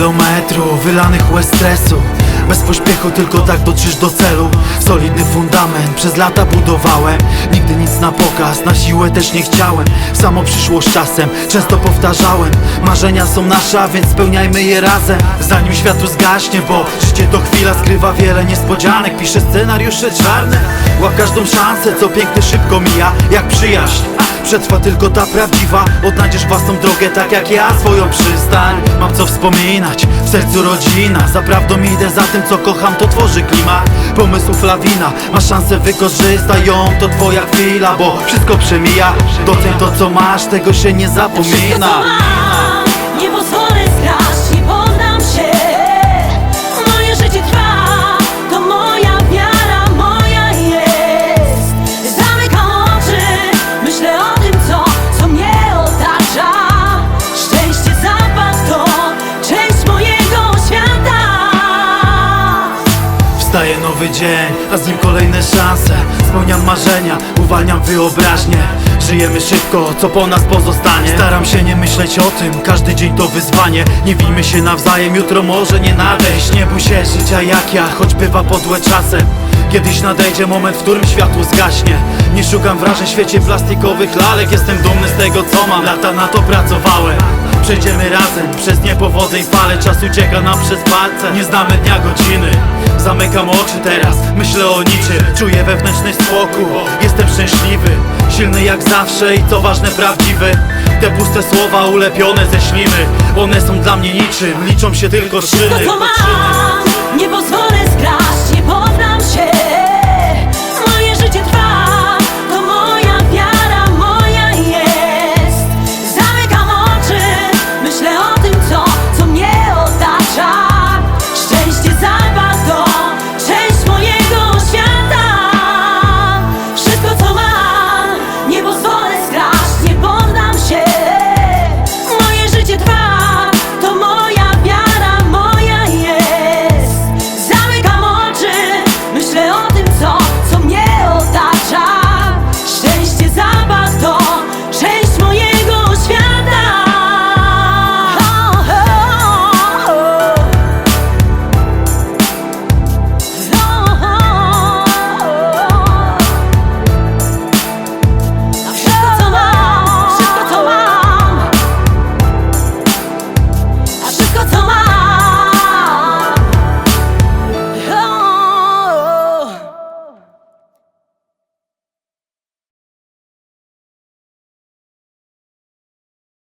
kilometrów wylanych łez stresu. Bez pośpiechu, tylko tak dotrzesz do celu. Solidny fundament przez lata budowałem. Nigdy nic na pokaz, na siłę też nie chciałem. Samo przyszło z czasem, często powtarzałem. Marzenia są nasze, a więc spełniajmy je razem. Zanim światło zgaśnie, bo życie to chwila Skrywa wiele niespodzianek, piszę scenariusze czarne Łap każdą szansę, co piękne szybko mija. Jak przyjaźń Przetrwa tylko ta prawdziwa. Odnajdziesz własną drogę tak jak ja swoją przystań. Mam co wspominać, w sercu rodzina. Za prawdą idę, za tym co kocham to tworzy klimat. Pomysłów lawina, masz szansę wykorzystaj ją. To twoja chwila, bo wszystko przemija. Doceń to co masz, tego się nie zapomina. Nie dzień, a z nim kolejne szanse. Spełniam marzenia, uwalniam wyobraźnię. Żyjemy szybko, co po nas pozostanie. Staram się nie myśleć o tym, każdy dzień to wyzwanie. Nie wijmy się nawzajem, jutro może nie nadejść. Nie bój się życia jak ja, choć bywa podłe czasem. Kiedyś nadejdzie moment, w którym światło zgaśnie. Nie szukam wrażeń w świecie plastikowych lalek. Jestem dumny z tego co mam, lata na to pracowałem Przejdziemy razem przez niepowody i fale. Czas ucieka nam przez palce. Nie znamy dnia, godziny. Zamykam oczy teraz, myślę o niczym. Czuję wewnętrzny spokój, jestem szczęśliwy. Silny jak zawsze i co ważne prawdziwy. Te puste słowa ulepione ze śliny One są dla mnie niczym, liczą się tylko szyny. Wszystko co mam, Because